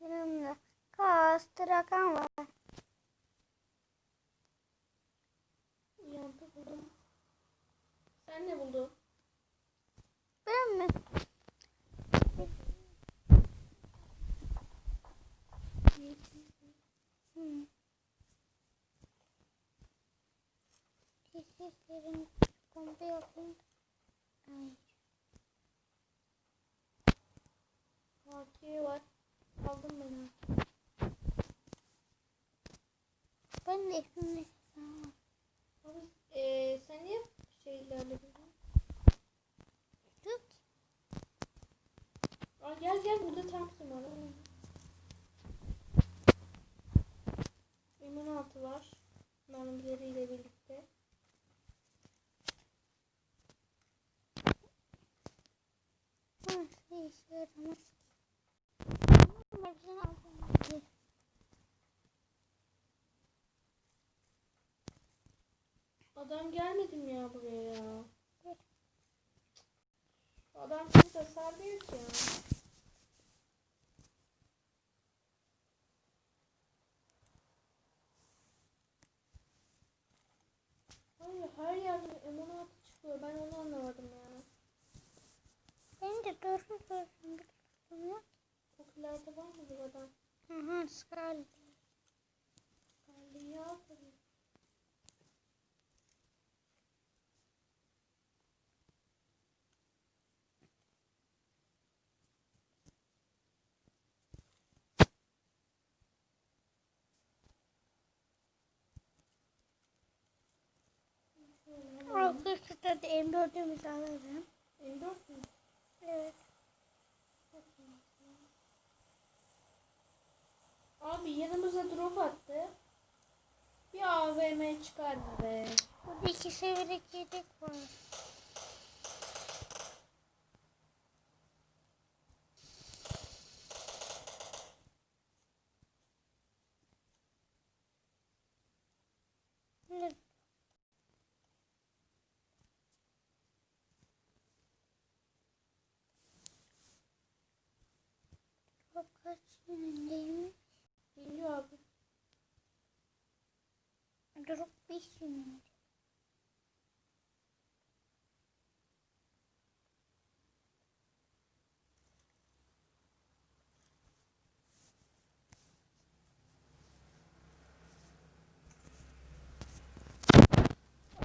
Yanımda kastırakan var. Yankı buldum. Sen ne buldun? Ben mi? Hı. Seslerin komple yapayım. Ay. AK var. Aldım ben ha. Ben de Tamam. Abi eee sen niye şeylerle? Tut. Aa, gel gel burada Thompson var. M16 var. Mermileriyle birlikte. Hı, ne işe yaramaz Adam gelmedi mi ya buraya ya? Adam hiç hasar değil ki ya. Hayır her yerde M16 çıkıyor. Ben onu anlamadım ya. Ben de doğru sorsun. Bir yok. Okülerde var mı bu adam? Hı hı, Scarlet. Geldi ya. tabii. Şöyle hemen- Arkadaşlar da M4'ümüzü alalım. M4 mü? Evet. Abi yanımıza drop attı. Bir AVM çıkardı be. Burada iki severek yedek var. Kaç yönündeymiş. Abi. Durup bir yönünde.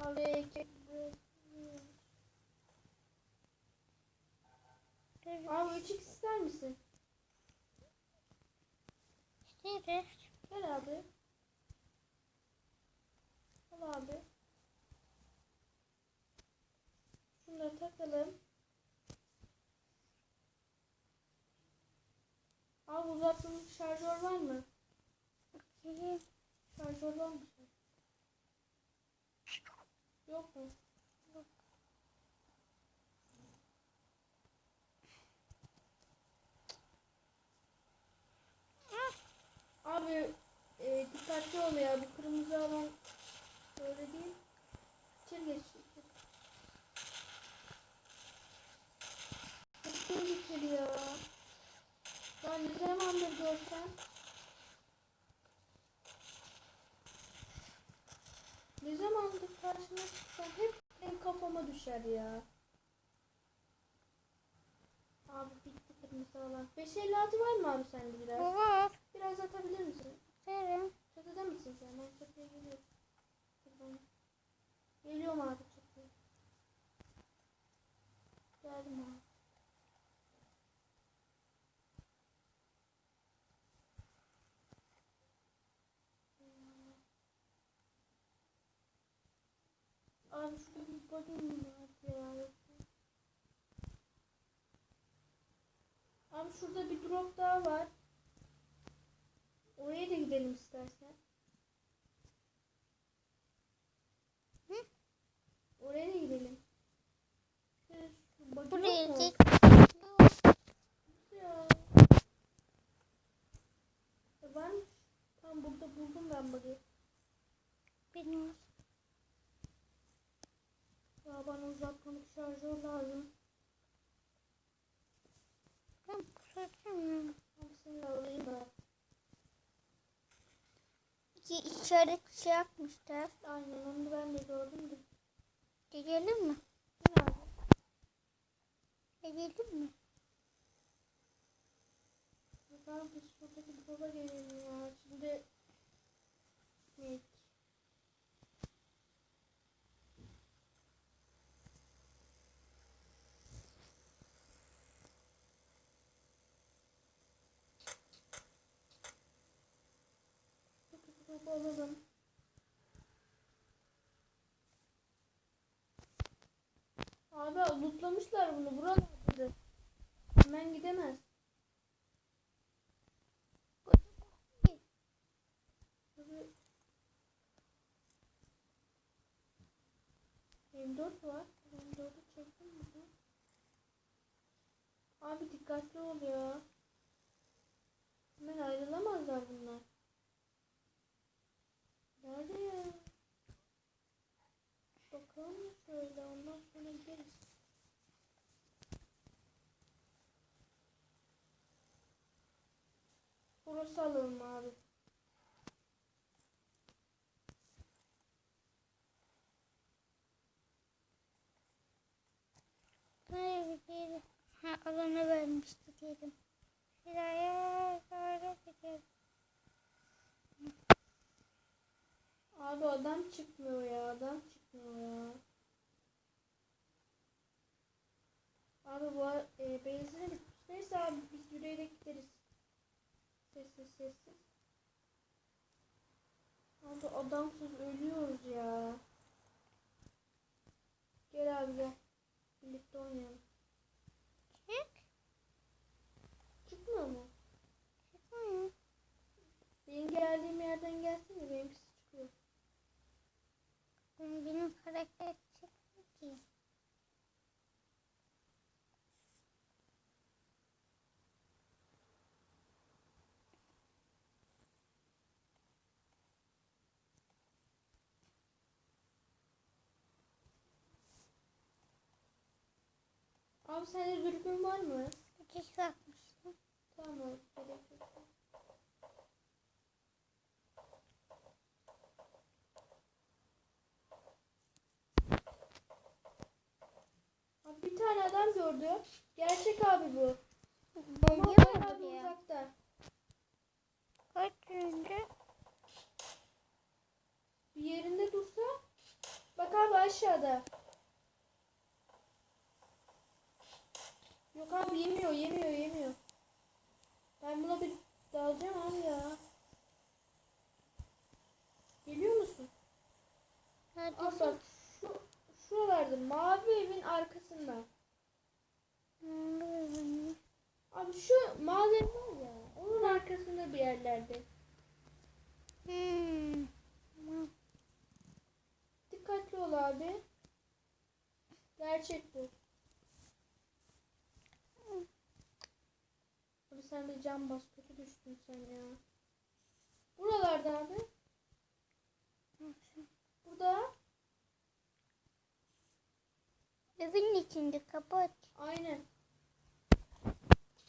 Abi ekip. Durup Abi 3x ister misin? isteriz. Gel abi. Al abi. Takalım. Abi uzatılmış şarjör var mı? Şarjör var mı? Yok mu? Abi e, dikkatli ol ya. Bu kırmızı alan böyle değil. İçeri geç. Tehlikeli ya. Ben ne zamandır görsem. Ne zamandır karşıma çıksam hep benim kafama düşer ya. Abi bitti kırmızı alan. 556 var mı abi sende biraz? Var. Biraz atabilir misin? Verin. Çatıda mısın sen? Ben çatıya geliyorum. Geliyorum abi çatıya. Geldim abi. Abi şurada bir bakayım var ya. Abi şurada bir drop daha var. Oraya da gidelim istersen. Hı? Oraya da gidelim. Şu- şu buggy Buraya yok mu? git. Ya. E var mı? Tam burada buldum ben buggy. Bilmiyorum. Ya bana uzatmalık şarjör lazım. Ben kusacağım ya. Abi senin de işaret şey yapmışlar. Aynen onu ben de gördüm de. Gidelim mi? Ne abi? Gidelim mi? Ben biz şuradaki drop'a gelelim ya. Şimdi ne? Alalım. Abi lootlamışlar bunu. Buralarda. Hemen gidemez. Abi M4 var. M4'ü çektim mi? Abi dikkatli ol ya. Hemen ayrılamazlar bunlar. Nerede ya? Bakalım şöyle ondan sonra gideriz. Burası alalım abi. Nereye gidelim? Ha alana vermişti diyelim. Şuraya doğru gidelim. Abi adam çıkmıyor ya. Adam çıkmıyor ya. Abi bu e, benzine bitmiş. Neyse abi biz yürüyerek gideriz. Sessiz sessiz. Abi adamsız ölüyoruz ya. Gel abi gel. Birlikte oynayalım. Çık. Çıkmıyor mu? Çıkmıyor. Benim geldiğim yerden çıkıyor. Benim, karakter çıkmıyor ki. Abi sende dürbün var mı? İki bakmıştım. Tamam gerek yok. Abi bir tane adam gördü. Gerçek abi bu. Ama Bomba bayağı bir mı ya? uzakta. Kaç önce? Bir yerinde dursa. Bak abi aşağıda. Yok abi yemiyor yemiyor yemiyor. Ben buna bir dalacağım abi ya. Geliyor musun? Abi Neredesin? bak şu, şuralarda mavi evin arkasında. Hmm, Abi şu mavi ev var ya onun arkasında bir yerlerde. Hmm. Tamam. Dikkatli ol abi. Gerçek bu. Abi sen de cam bas kötü düştün sen ya. Buralarda abi. Burada. Evin içinde kapat. Aynen.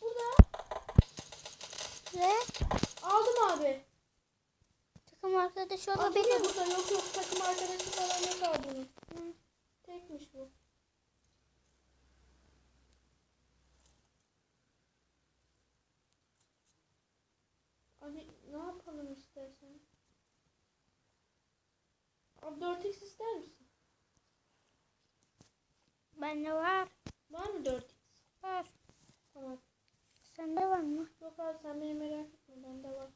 Burada. Ve Aldım abi. takım arkadaşı Abi olabilir mi? burada yok yok takım arkadaşı falan yok abi. Hı. Tekmiş bu. Abi ne yapalım istersen? Abi 4x ister misin? Bende var. Var mı 4x? Var. Tamam. Sende var mı? Yok abi sen beni merak etme bende var.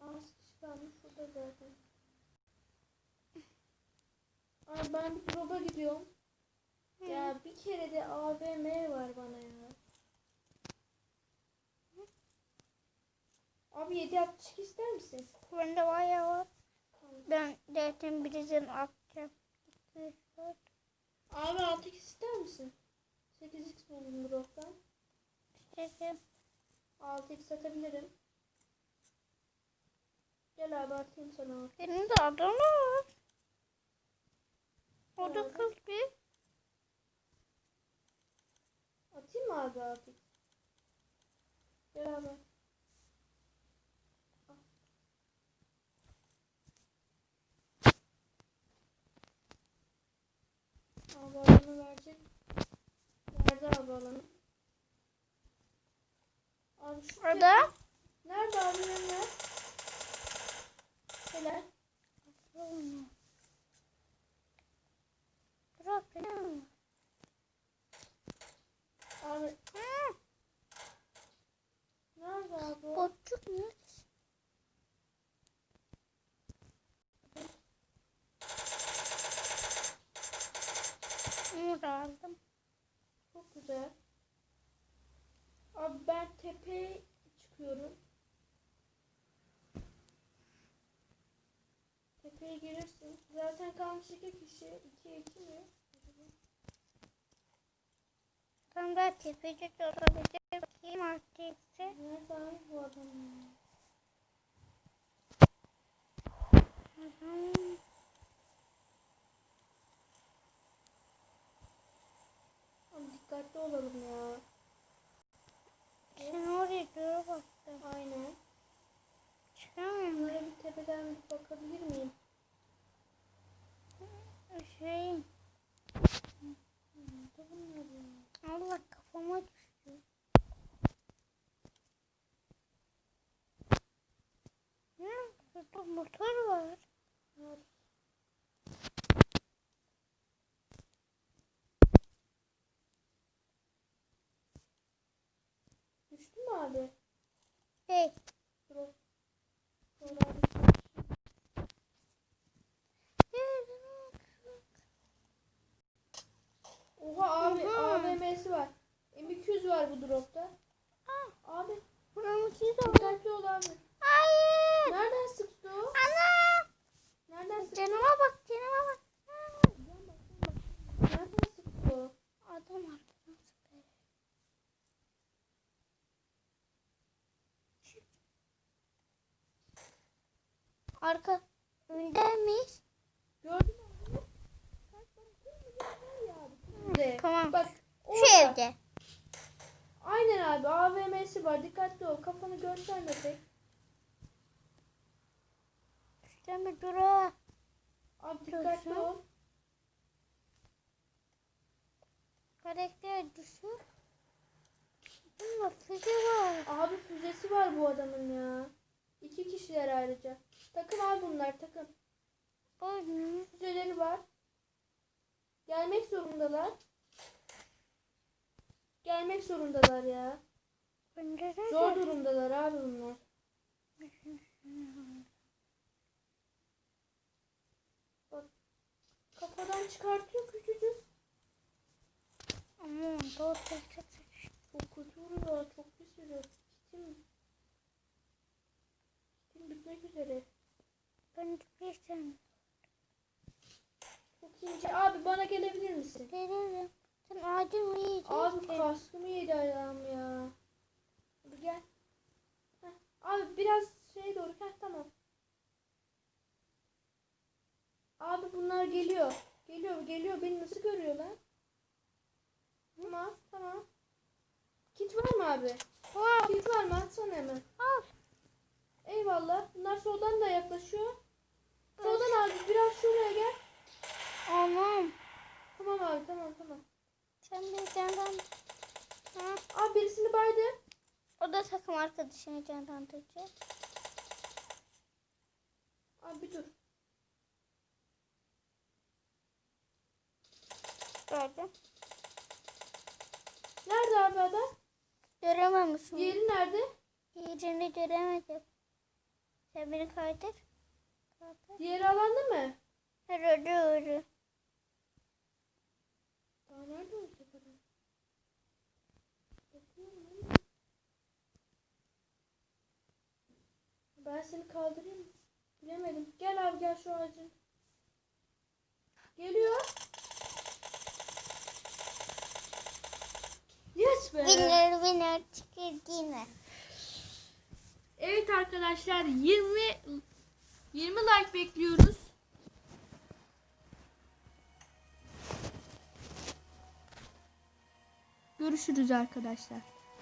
Az kişi kalmış şurada zaten. Abi ben bir drop'a gidiyorum. Ya bir kere de AVM var bana ya. Abi 762 ister misin? Bende ya var. Ben zaten birazdan atacağım. Abi 6x ister misin? 8x buldum drop'tan. İstedim. 6x atabilirim. Gel abi atayım sana. Benim de adım var. O da kız bir. Atayım mı abi 6x? Gel abi. Alanı verecek. Verdi abi alanı. Abi şu Orada. Nerede abi ne? Helal. Bırak beni. Abi Hı, nerede abi? o? Botçuk mu? Onu da aldım. Çok güzel. Abi ben tepeye çıkıyorum. Gelirsin. Zaten kalmış iki kişi. İki iki mi? Tam da tepeci olabilir. Bakayım artık. Nerede abi bu adam? Adam. Dikkatli olalım ya. Sen oraya doğru baktın. Aynen. Çıkamıyorum. Bunlara bir tepeden bir bakabilir miyim? Şey. Nerede bunlar ya? Allah kafama düştü. Ne? Burada motor var. Var. Düştü mü abi? Hey. Drop. Drop abi. Oha abi Oha. AVM'si var. M200 var bu dropta. Ah, Abi buranın siz oldu. dikkatli ol abi. Hayır. Nereden sıktı o? Ana. Nereden sıktı? Canıma bak, canıma bak. Nereden sıktı o? Adam arkadan sıkıyor. Arka öndeymiş. Gördün mü? Bak. Tamam. Bak Şu orada. evde. Aynen abi AVM'si var. Dikkatli ol. Kafanı gösterme pek. Mi dura? Abi dikkatli Görsün. ol. Karakter düşür. Bunun füze var. Abi füzesi var bu adamın ya. Kişiler ayrıca. Takım abi bunlar takım. Füzeleri var. Gelmek zorundalar. Gelmek zorundalar ya. Zor durumdalar abi bunlar. Bak kafadan çıkartıyor küçücük. Aman doğru tek Çok kötü vuruyor. Çok pis vuruyor. Kitim. Kitim bitmek üzere. Ben bir Çok ince. Abi bana gelebilir misin? veririm. Sen ağacın mı yiyeceksin? Abi kaskımı yedi ayağım ya. Hadi gel. Heh. Abi biraz şeye doğru. Heh, tamam. Abi bunlar geliyor. Geliyor geliyor. Beni nasıl görüyor lan? Tamam tamam. Kit var mı abi? Var. Kit var mı? Atsana hemen. Al. Eyvallah. Bunlar soldan da yaklaşıyor. Soldan abi biraz şuraya gel. Anam. Tamam abi tamam tamam. Sen bir candan... Ha? Abi birisini baydı. O da takım arkadaşını canlandıracak. Abi bir dur. Gördüm. Nerede abi adam? Görememişim. Diğeri nerede? Yerini göremedim. Sen beni kaydır. Kaydır. Diğeri alanda mı? Herhalde öyle. Daha nerede olacak adam? Ben seni kaldırayım? Bilemedim. Gel abi gel şu ağacın. Geliyor. Yes be. Winner winner chicken dinner. Evet arkadaşlar 20 20 like bekliyoruz. Görüşürüz arkadaşlar.